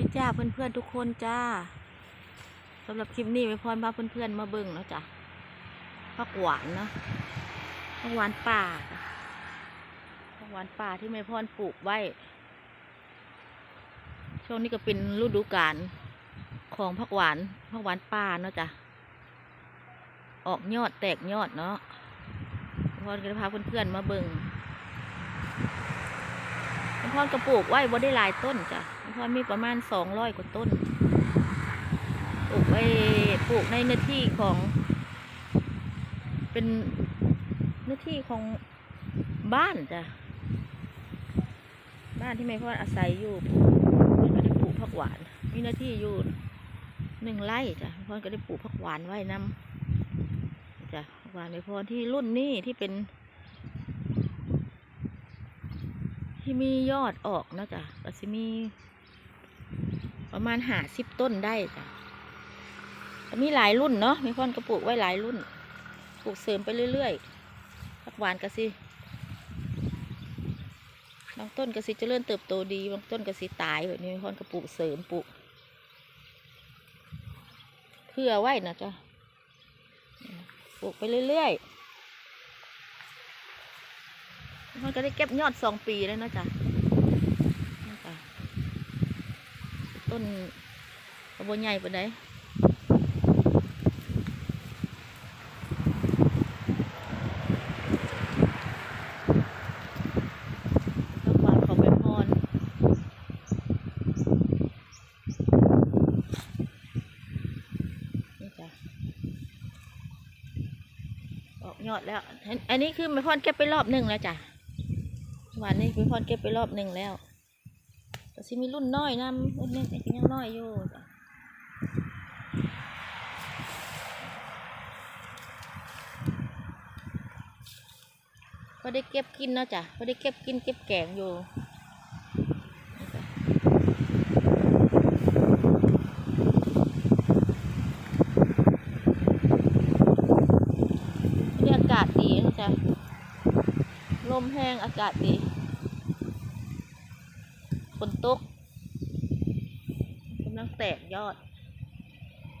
ดีจ้าเพื่อนๆทุกคนจ้าสำหรับคลิปนี้ไม่พรพาเพื่อนๆมาเบิ่งเนาะจ้ะผักหวานเนาะผักหวานป่าผักหวานป่าที่ไม่พรปลูกไว้ ช่วงนี้ก็เป็นฤดูกาลของผักหวานผักหวานป่าเนาะจ้ะออกยอดแตกยอดเนาะพรก็เลยพาเพื่อนๆมาเบิ่ง แม่พรก็ปลูกไว้บ่ได้หลายต้นจ้ะแม่พรมีประมาณสองร้อยกว่าต้น ปลูกไว้ปลูกในเนื้อที่ของ เป็นเนื้อที่ของบ้านจ้ะ บ้านที่แม่พรอาศัยอยู่แม่ก็ได้ปลูกผักหวาน มีเนื้อที่อยู่หนึ่งไร่จ้ะแม่พรก็ได้ปลูกผักหวานไว้นำจ้ะหวานแม่พรที่รุ่นนี้ที่เป็น ที่มียอดออกนะจ้ะก็สิมี ประมาณหาสิบต้นได้จ้ะก็มีหลายรุ่นเนาะมีคนก็ปลูกไว้หลายรุ่น ปลูกเสริมไปเรื่อยๆผักหวานก็สิบางต้นก็สิเจริญเติบโตดี บางต้นก็สิตายแบบนี้มีคนก็ปลูกเสริมปลูกเพื่อไว้นะจ้ะปลูกไปเรื่อยๆ มันก็ได้เก็บยอดสองปีแล้วนาะจ๊ะนี่จ้ะต้นกระโบใหญ่ปานใดต้นหวานของแม่พรนี่จ้ะออกยอดแล้วอันอันนี้คือแม่พรเก็บไปรอบหนึ่งแล้วจ้ะ หวานนี่พี่พรเก็บไปรอบหนึ่งแล้วแต่สิมีรุ่นน้อยนำรุ่นนี้ยังน้อยอยู่ก็ได้เก็บกินเนาะจ้ะก็ได้เก็บกินเก็บแกงอยู่นี่จ้ะบรรยากาศดีนะจ๊ะลมแห้งอากาศดี นตกกำลังแตกยอด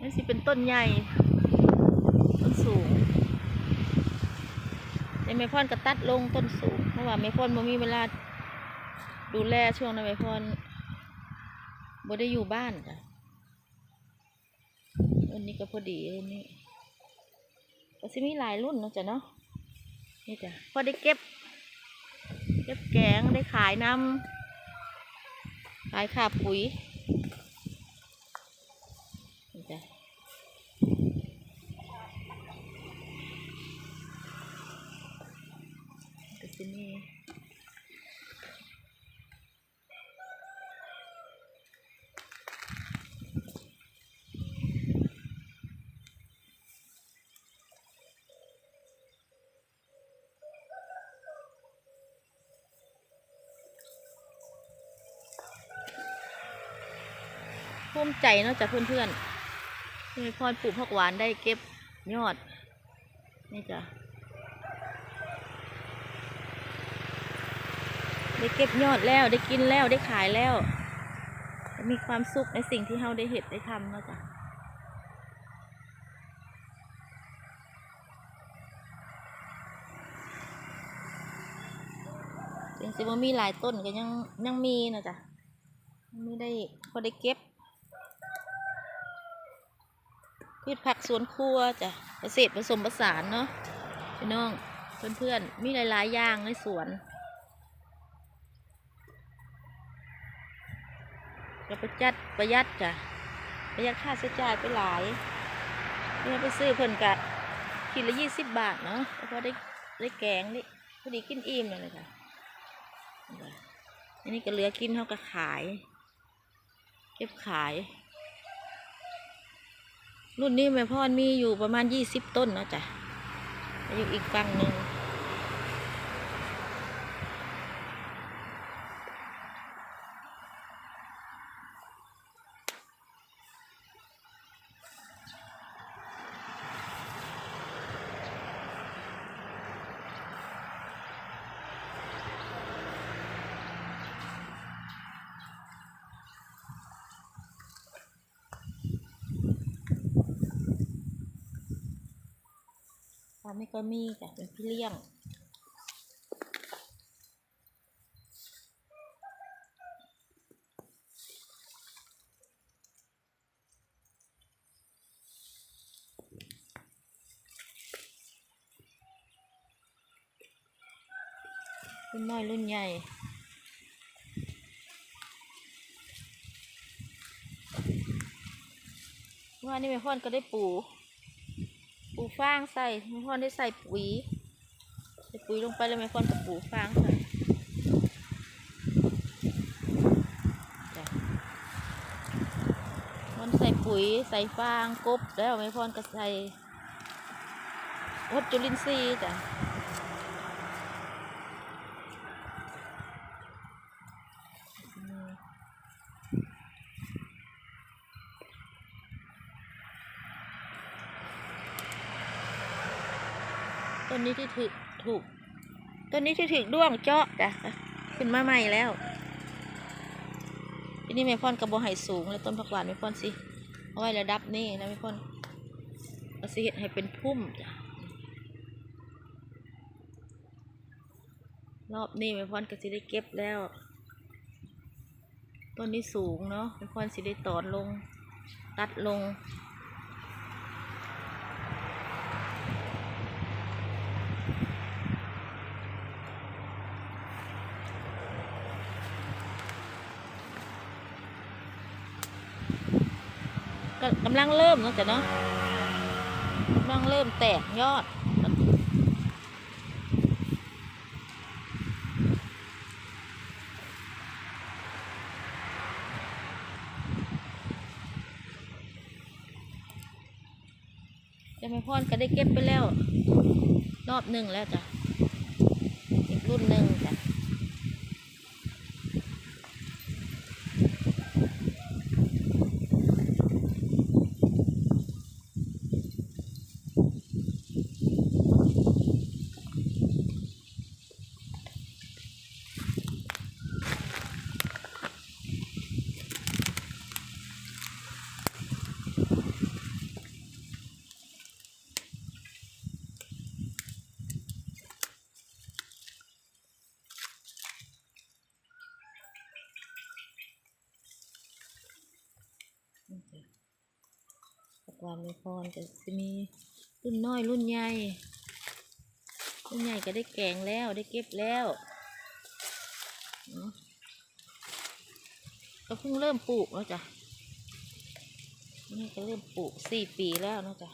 นี่สิเป็นต้นใหญ่ ต้นสูงแต่เมพอนก็ตัดลงต้นสูง เพราะว่าเมพอนบ่มีเวลาดูแลช่วงนั้นเมพอนบ่ได้อยู่บ้านจ้ะวันนี้ก็พอดีวันนี้ก็สิมีหลายรุ่นเนาะจ้ะเนาะนี่จ้ะพอได้เก็บ เก็บแกงได้ขายน้ำ ขายขาปุ๋ย ภูมิใจเนาะจ้ะเพื่อนๆที่แม่พรปลูกผักหวานได้เก็บยอด นี่จ้ะได้เก็บยอดแล้วได้กินแล้วได้ขายแล้วมีความสุขในสิ่งที่เราได้เห็ดได้ทำเนาะจ้ะถึงสิว่ามีหลายต้นก็ยังยังมีนะจ๊ะยังไม่ได้พอได้เก็บ พืชผักสวนครัวจ้ะเกษตรผสมผสานเนาะพี่น้องเพื่อนๆ มีหลายๆอย่างในสวน ก็ประหยัดประหยัดจ้ะประหยัดค่าใช้จ่ายไปหลายเมื่อไปซื้อเพิ่นกะขีดละยี่สิบบาทเนาะแล้วพอได้ได้แกงได้พอดีกินอิ่มเลยเลยจ้ะอันนี้ก็เหลือกินเท่ากับขาย เก็บขาย รุ่นนี้แม่พ่อมีอยู่ประมาณยี่สิบต้นเนาะจ้ะอยู่อีกฝั่งหนึ่งามนี่ก็มีจ้ะเป็นพี่เลี้ยงรุ่นน้อยรุ่นใหญ่ว่านี่แม่พ่อนก็ได้ปู ปูฟางใส่แม่พรได้ใส่ปุ๋ยใส่ปุ๋ยลงไปแล้วแม่พรกับปูฟางใส่ะมันใส่ปุ๋ยใส่ฟางกบแล้วแม่พรก็ใส่วัตจุลินทรีย์จ้ะ ต้นนี้ที่ถูกถูกต้นนี้ที่ถูกด้วงเจาะจ้ะขึ้นมาใหม่แล้วทีนี้เมพอนกระบอกไห่สูงแล้วต้นผักหวานเมพอนสิเอาไว้ระดับนี้นะเมพอนเอาสิเฮ็ดให้เป็นพุ่มจ้ะรอบนี้เมพอนก็สิได้เก็บแล้ว ต้นนี้สูงเนาะเป็นสิได้ตอดลง ตัดลง ก็กำลังเริ่มเนาะจ้ะเนาะกำลังเริ่มแตกยอดจะไม่พอนก็ได้เก็บไปแล้ว รอบหนึ่งแล้วจ้ะ อีกรุ่นหนึ่ง ความรุ่นพรก็จะมีรุ่นน้อยรุ่นใหญ่รุ่นใหญ่ก็ได้แกงแล้วได้เก็บแล้วก็เพิ่งเริ่มปลูกแล้วจ้ะนี่ก็เริ่มปลูกสี่ปีแล้วนาะจ๊ะ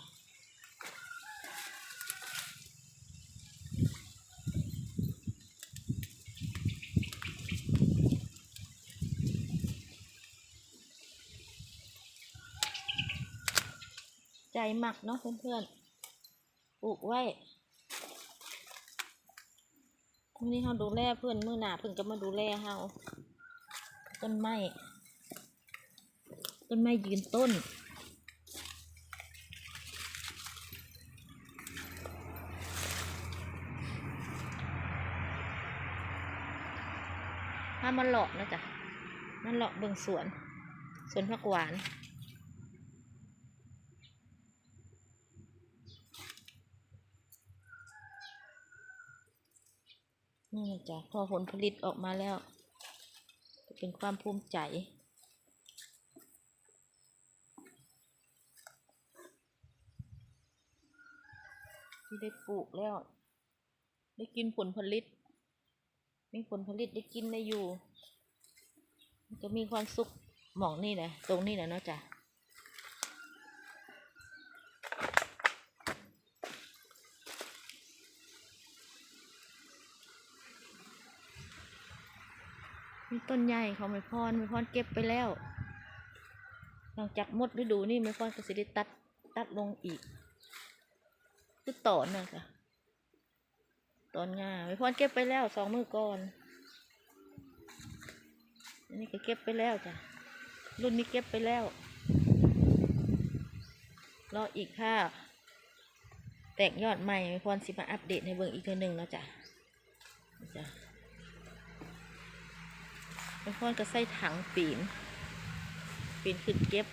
ใจหมักเนาะเพื่อนๆปลูกไว้มื้อนี้เราดูแลเพื่อนมือหนาเพื่อนก็มาดูแลเราต้นไม้ต้นไม้ยืนต้นถ้ามันหลอกนะจ๊ะมันหลอกเบิ่งสวน สวนผักหวาน นี่นะจ๊ะพอผลผลิตออกมาแล้วจะเป็นความภูมิใจที่ได้ปลูกแล้ว ได้กินผลผลิต มีผลผลิตได้กินได้อยู่ จะมีความสุขหมองนี่นะตรงนี้นะเนาะจ๊ะ มีต้นใหญ่ของไม่พรไม่พรเก็บไปแล้ว หลังจากหมดฤดูนี่ไม่พรก็สิได้ตัดตัดลงอีกคือตอนนะค่ะตอนงาไม่พรเก็บไปแล้วสองมือก่อนอันนี้ก็เก็บไปแล้วจ้ะรุ่นนี้เก็บไปแล้วรออีกค่ะ แตกยอดใหม่ไม่พรสิมาอัปเดตในเบื้องอีกเทือหนึ่งแล้วจ้ะ พอนก็ใส่ถังปีน ปีนขึ้นเก็บ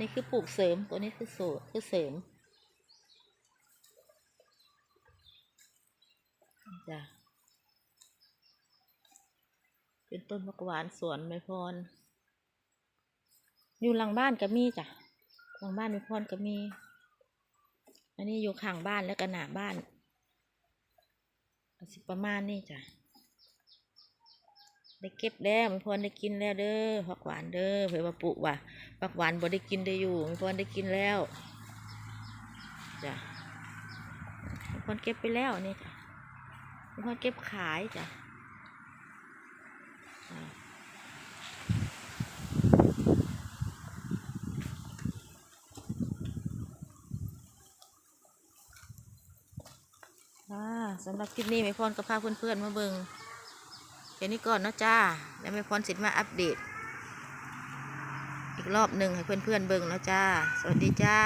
นี่คือปลูกเสริม ตัวนี้คือโสคือเสริม ต้นมะกหวานสวนไม่พร อยู่หลังบ้านก็มีจ้ะหลังบ้านไม่พรก็มี อันนี้อยู่ข้างบ้านแล้วก็หนาบ้านสิประมาณนี้จ้ะ ได้เก็บแล้วไม่พรได้กินแล้วเด้อผักหวานเด้อเผื่อว่าปลูกว่ะผักหวานบ่ได้กินได้อยู่ไม่พรได้กินแล้วจ้ะไมพรเก็บไปแล้วนี่จ้ะไมพรเก็บขายจ้ะอ่าอ่า สำหรับคลิปนี้แม่พรก็พาเพื่อนๆมาเบิงแค่นี้ก่อนเนาะจ้า แล้วแม่พรสิทธิ์มาอัปเดต อีกรอบหนึ่งให้เพื่อนๆเบิ่งเนาะจ้า สวัสดีจ้า